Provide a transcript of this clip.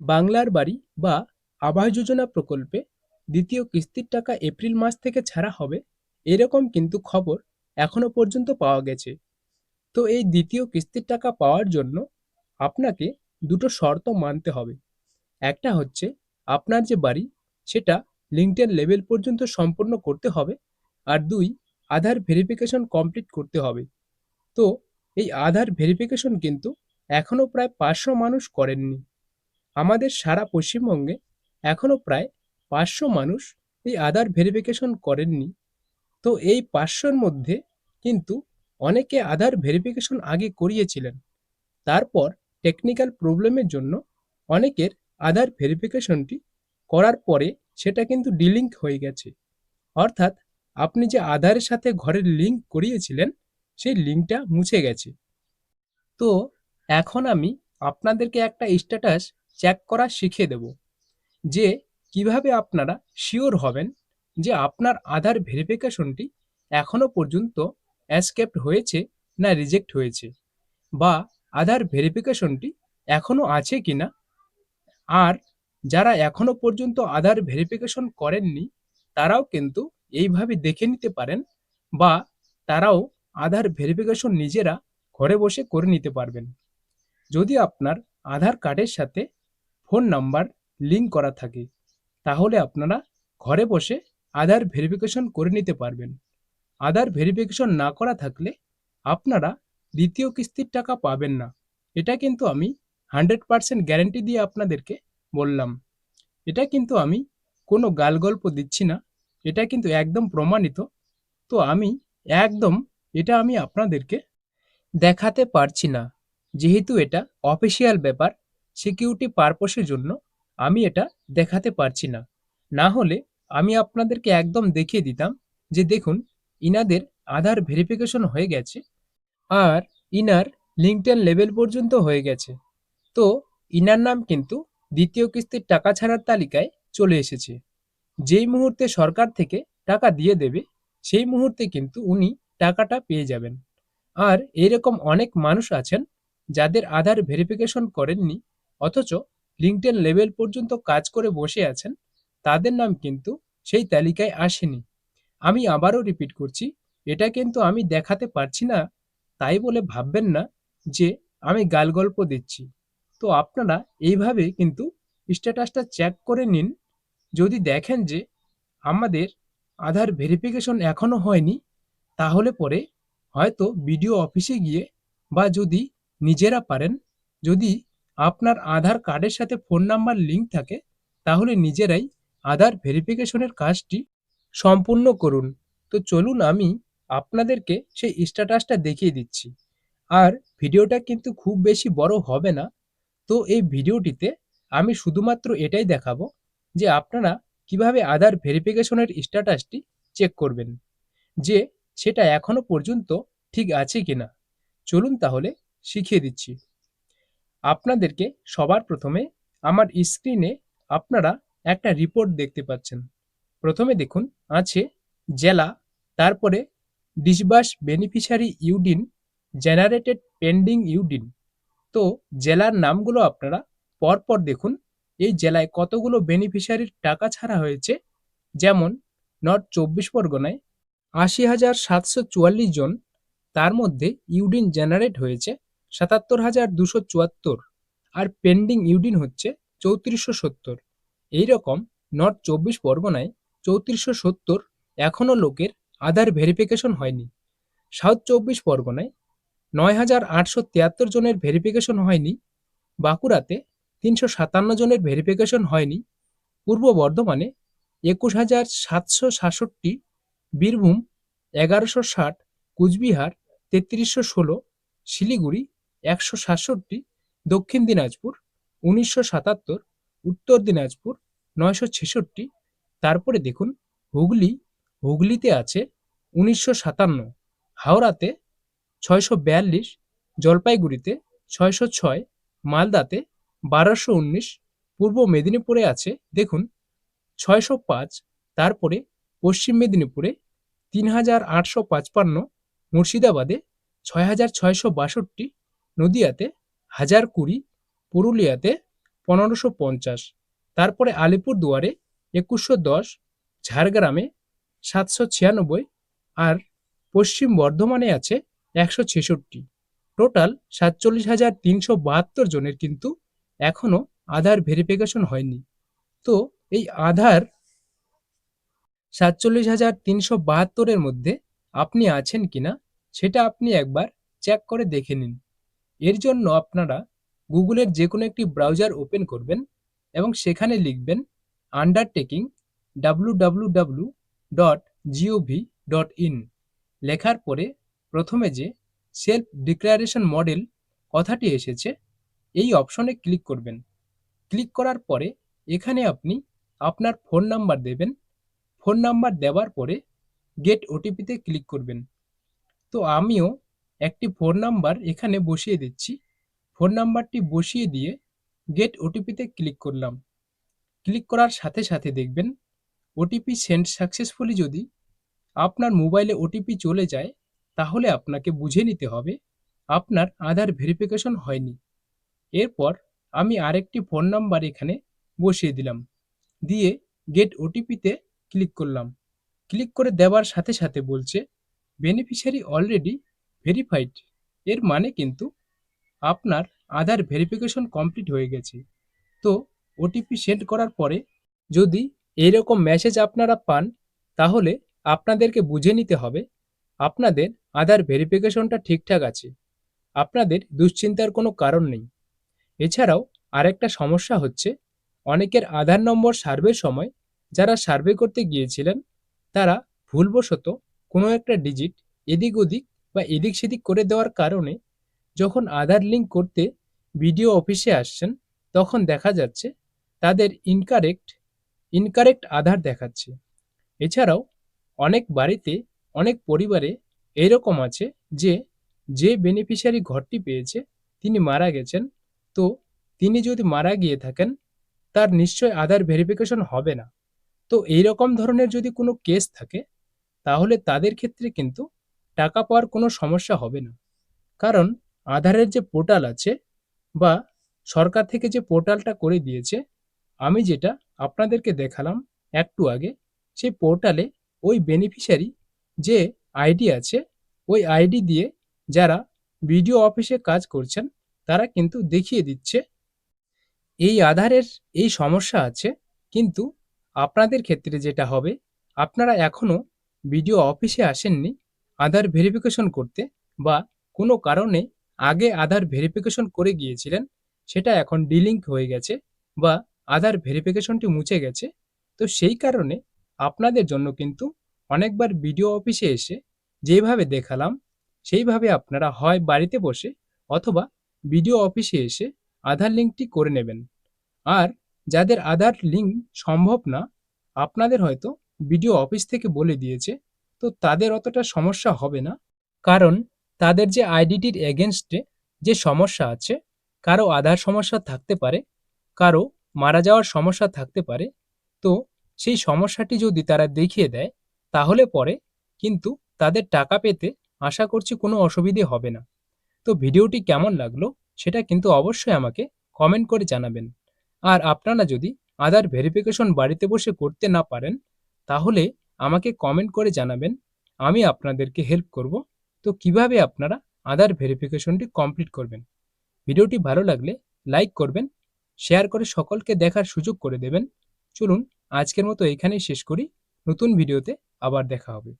বাংলার বাড়ি বা আবাস যোজনা প্রকল্পে দ্বিতীয় কিস্তির টাকা এপ্রিল মাস থেকে ছাড়া হবে, এরকম কিন্তু খবর এখনও পর্যন্ত পাওয়া গেছে। তো এই দ্বিতীয় কিস্তির টাকা পাওয়ার জন্য আপনাকে দুটো শর্ত মানতে হবে। একটা হচ্ছে, আপনার যে বাড়ি, সেটা লিঙ্কডইন লেভেল পর্যন্ত সম্পূর্ণ করতে হবে আর দুই, আধার ভেরিফিকেশন কমপ্লিট করতে হবে। তো এই আধার ভেরিফিকেশন কিন্তু এখনও প্রায় পাঁচশো মানুষ করেননি। আমাদের সারা পশ্চিমবঙ্গে এখনও প্রায় পাঁচশো মানুষ এই আধার ভেরিফিকেশন করেননি। তো এই পাঁচশোর মধ্যে কিন্তু অনেকে আধার ভেরিফিকেশন আগে করিয়েছিলেন। তারপর টেকনিক্যাল প্রবলেমের জন্য অনেকের আধার ভেরিফিকেশনটি করার পরে সেটা কিন্তু ডিলিঙ্ক হয়ে গেছে। অর্থাৎ আপনি যে আধারের সাথে ঘরের লিঙ্ক করিয়েছিলেন, সেই লিঙ্কটা মুছে গেছে। তো এখন আমি আপনাদেরকে একটা স্ট্যাটাস চেক করা শিখিয়ে দেব যে কীভাবে আপনারা শিওর হবেন যে আপনার আধার ভেরিফিকেশনটি এখনও পর্যন্ত অ্যাসকেপ্ট হয়েছে না রিজেক্ট হয়েছে বা আধার ভেরিফিকেশনটি এখনও আছে কি না আর যারা এখনও পর্যন্ত আধার ভেরিফিকেশন করেননি, তারাও কিন্তু এইভাবে দেখে নিতে পারেন বা তারাও আধার ভেরিফিকেশন নিজেরা ঘরে বসে করে নিতে পারবেন। যদি আপনার আধার কার্ডের সাথে ফোন নাম্বার লিঙ্ক করা থাকে। তাহলে আপনারা ঘরে বসে আধার ভেরিফিকেশন করে নিতে পারবেন। আধার ভেরিফিকেশন না করা থাকলে আপনারা দ্বিতীয় কিস্তির টাকা পাবেন না। এটা কিন্তু আমি হান্ড্রেড পারসেন্ট গ্যারেন্টি দিয়ে আপনাদেরকে বললাম। এটা কিন্তু আমি কোনো গালগল্প দিচ্ছি না। এটা কিন্তু একদম প্রমাণিত। তো আমি একদম এটা আমি আপনাদেরকে দেখাতে পারছি না। যেহেতু এটা অফিসিয়াল ব্যাপার সিকিউরিটি পারপসের জন্য আমি এটা দেখাতে পারছি না। না হলে আমি আপনাদেরকে একদম দেখিয়ে দিতাম যে দেখুন, ইনাদের আধার ভেরিফিকেশন হয়ে গেছে আর ইনার লিঙ্কটেন লেভেল পর্যন্ত হয়ে গেছে। তো ইনার নাম কিন্তু দ্বিতীয় কিস্তির টাকা ছাড়ার তালিকায় চলে এসেছে। যেই মুহূর্তে সরকার থেকে টাকা দিয়ে দেবে, সেই মুহূর্তে কিন্তু উনি টাকাটা পেয়ে যাবেন। আর এরকম অনেক মানুষ আছেন যাদের আধার ভেরিফিকেশন করেননি অথচ লিঙ্কডইন লেভেল পর্যন্ত কাজ করে বসে আছেন, তাদের নাম কিন্তু সেই তালিকায় আসেনি। আমি আবারও রিপিট করছি, এটা কিন্তু আমি দেখাতে পারছি না, তাই বলে ভাববেন না যে আমি গালগল্প দিচ্ছি। তো আপনারা এইভাবে কিন্তু স্ট্যাটাসটা চেক করে নিন, যদি দেখেন যে আমাদের আধার ভেরিফিকেশন এখনও হয়নি, তাহলে পরে হয়তো বিডিও অফিসে গিয়ে বা যদি নিজেরা পারেন, যদি আপনার আধার কার্ডের সাথে ফোন নাম্বার লিঙ্ক থাকে, তাহলে নিজেরাই আধার ভেরিফিকেশনের কাজটি সম্পূর্ণ করুন। তো চলুন আমি আপনাদেরকে সেই স্ট্যাটাসটা দেখিয়ে দিচ্ছি। আর ভিডিওটা কিন্তু খুব বেশি বড় হবে না। তো এই ভিডিওটিতে আমি শুধুমাত্র এটাই দেখাবো যে আপনারা কীভাবে আধার ভেরিফিকেশনের স্ট্যাটাসটি চেক করবেন, যে সেটা এখনও পর্যন্ত ঠিক আছে কিনা। চলুন তাহলে শিখিয়ে দিচ্ছি। আপনাদেরকে সবার প্রথমে আমার স্ক্রিনে আপনারা একটা রিপোর্ট দেখতে পাচ্ছেন। প্রথমে দেখুন, আছে জেলা, তারপরে disburse beneficiary UDIN generated pending UDIN. তো জেলার নামগুলো আপনারা পরপর দেখুন, এই জেলায় কতগুলো বেনিফিশিয়ারির টাকা ছাড়া হয়েছে? যেমন নর্থ চব্বিশ পরগনায় আশি হাজার সাতশো চুয়াল্লিশ জন, তার মধ্যে ইউডিন জেনারেট হয়েছে সাতাত্তর হাজার দুশো চুয়াত্তর আর পেন্ডিং ইউডিন হচ্ছে চৌত্রিশশো সত্তর। এইরকম নর্থ চব্বিশ পরগনায় চৌত্রিশশো সত্তর এখনও লোকের আধার ভেরিফিকেশন হয়নি। সাউথ চব্বিশ পরগনায় নয় হাজার আটশো তিয়াত্তর জনের ভেরিফিকেশন হয়নি। বাঁকুড়াতে তিনশো সাতান্ন জনের ভেরিফিকেশন হয়নি। পূর্ব বর্ধমানে একুশ হাজার সাতশো সাতষট্টি, বীরভূম এগারোশো ষাট, কুচবিহার তেত্রিশশো ষোলো, শিলিগুড়ি একশো সাতষট্টি, দক্ষিণ দিনাজপুর উনিশশো সাতাত্তর, উত্তর দিনাজপুর নয়শো ছেষট্টি, তারপরে দেখুন হুগলি, হুগলিতে আছে উনিশশো সাতান্ন, হাওড়াতে ছয়শো বিয়াল্লিশ, জলপাইগুড়িতে ছয়শো ছয়, মালদাতে বারোশো উনিশ, পূর্ব মেদিনীপুরে আছে দেখুন ছয়শো পাঁচ, তারপরে পশ্চিম মেদিনীপুরে তিন হাজার আটশো পাঁচপান্ন, মুর্শিদাবাদে ছয় হাজার ছয়শো বাষট্টি নদিয়াতে হাজার কুড়ি, পুরুলিয়াতে পনেরোশো পঞ্চাশ, তারপরে আলিপুরদুয়ারে একুশশো দশ, ঝাড়গ্রামে সাতশো ছিয়ানব্বই আর পশ্চিম বর্ধমানে আছে একশো ছেষট্টি। টোটাল সাতচল্লিশ হাজার তিনশো বাহাত্তর জনের কিন্তু এখনও আধার ভেরিফিকেশন হয়নি। তো এই আধার সাতচল্লিশ হাজার তিনশো বাহাত্তরের মধ্যে আপনি আছেন কিনা, সেটা আপনি একবার চেক করে দেখে নিন। এর জন্য আপনারা গুগলের যে কোনো একটি ব্রাউজার ওপেন করবেন এবং সেখানে লিখবেন undertaking W dot GOV dot in লেখার পরে প্রথমে যে সেলফ ডিক্লারেশন মডেল কথাটি এসেছে, এই অপশনে ক্লিক করবেন। ক্লিক করার পরে এখানে আপনি আপনার ফোন নাম্বার দেবেন। ফোন নাম্বার দেওয়ার পরে গেট ওটিপিতে ক্লিক করবেন। তো আমিও একটি ফোন নাম্বার এখানে বসিয়ে দিচ্ছি। ফোন নাম্বারটি বসিয়ে দিয়ে গেট ওটিপিতে ক্লিক করলাম। ক্লিক করার সাথে সাথে দেখবেন ওটিপি সেন্ড সাকসেসফুলি যদি আপনার মোবাইলে ওটিপি চলে যায়, তাহলে আপনাকে বুঝে নিতে হবে আপনার আধার ভেরিফিকেশন হয়নি। এরপর আমি আরেকটি ফোন নাম্বার এখানে বসিয়ে দিলাম। দিয়ে গেট ওটিপিতে ক্লিক করলাম। ক্লিক করে দেওয়ার সাথে সাথে বলছে বেনিফিশিয়ারি অলরেডি ভেরিফাইড এর মানে কিন্তু আপনার আধার ভেরিফিকেশন কমপ্লিট হয়ে গেছে। তো ওটিপি সেন্ড করার পরে যদি এইরকম মেসেজ আপনারা পান, তাহলে আপনাদেরকে বুঝে নিতে হবে আপনাদের আধার ভেরিফিকেশনটা ঠিকঠাক আছে। আপনাদের দুশ্চিন্তার কোনো কারণ নেই। এছাড়াও আরেকটা সমস্যা হচ্ছে, অনেকের আধার নম্বর সার্ভের সময় যারা সার্ভে করতে গিয়েছিলেন, তারা ভুলবশত কোনো একটা ডিজিট এদিক ওদিক বা এদিক সেদিক করে দেওয়ার কারণে যখন আধার লিঙ্ক করতে বিডিও অফিসে আসছেন, তখন দেখা যাচ্ছে তাদের ইনকারেক্ট ইনকারেক্ট আধার দেখাচ্ছে। এছাড়াও অনেক বাড়িতে, অনেক পরিবারে এরকম আছে যে যে বেনিফিশিয়ারি ঘরটি পেয়েছে, তিনি মারা গেছেন। তো তিনি যদি মারা গিয়ে থাকেন, তার নিশ্চয় আধার ভেরিফিকেশন হবে না। তো এই রকম ধরনের যদি কোনো কেস থাকে, তাহলে তাদের ক্ষেত্রে কিন্তু টাকা পাওয়ার কোনো সমস্যা হবে না। কারণ আধারের যে পোর্টাল আছে বা সরকার থেকে যে পোর্টালটা করে দিয়েছে, আমি যেটা আপনাদেরকে দেখালাম একটু আগে, সেই পোর্টালে ওই বেনিফিশিয়ারি যে আইডি আছে, ওই আইডি দিয়ে যারা বিডিও অফিসে কাজ করছেন, তারা কিন্তু দেখিয়ে দিচ্ছে, এই আধারের এই সমস্যা আছে, কিন্তু আপনাদের ক্ষেত্রে যেটা হবে, আপনারা এখনও বিডিও অফিসে আসেননি আধার ভেরিফিকেশন করতে বা কোনো কারণে আগে আধার ভেরিফিকেশন করে গিয়েছিলেন, সেটা এখন ডিলিঙ্ক হয়ে গেছে বা আধার ভেরিফিকেশনটি মুছে গেছে। তো সেই কারণে আপনাদের জন্য কিন্তু অনেকবার বিডিও অফিসে এসে যেভাবে দেখালাম, সেইভাবে আপনারা হয় বাড়িতে বসে অথবা বিডিও অফিসে এসে আধার লিঙ্কটি করে নেবেন। আর যাদের আধার লিঙ্ক সম্ভব না, আপনাদের হয়তো বিডিও অফিস থেকে বলে দিয়েছে তো তাদের অতটা সমস্যা হবে না। কারণ তাদের যে আইডিটির এগেনস্টে যে সমস্যা আছে, কারও আধার সমস্যা থাকতে পারে, কারও মারা যাওয়ার সমস্যা থাকতে পারে, তো সেই সমস্যাটি যদি তারা দেখিয়ে দেয়, তাহলে পরে কিন্তু তাদের টাকা পেতে আশা করছি কোনো অসুবিধে হবে না। তো ভিডিওটি কেমন লাগল সেটা কিন্তু অবশ্যই আমাকে কমেন্ট করে জানাবেন। আর আপনারা যদি আধার ভেরিফিকেশন বাড়িতে বসে করতে না পারেন, তাহলে আমাকে কমেন্ট করে জানাবেন, আমি আপনাদেরকে হেল্প করব। তো কীভাবে আপনারা আধার ভেরিফিকেশনটি কমপ্লিট করবেন? ভিডিওটি ভালো লাগলে লাইক করবেন শেয়ার করে সকলকে দেখার সুযোগ করে দেবেন। চলুন আজকের মতো এখানেই শেষ করি, নতুন ভিডিওতে আবার দেখা হবে।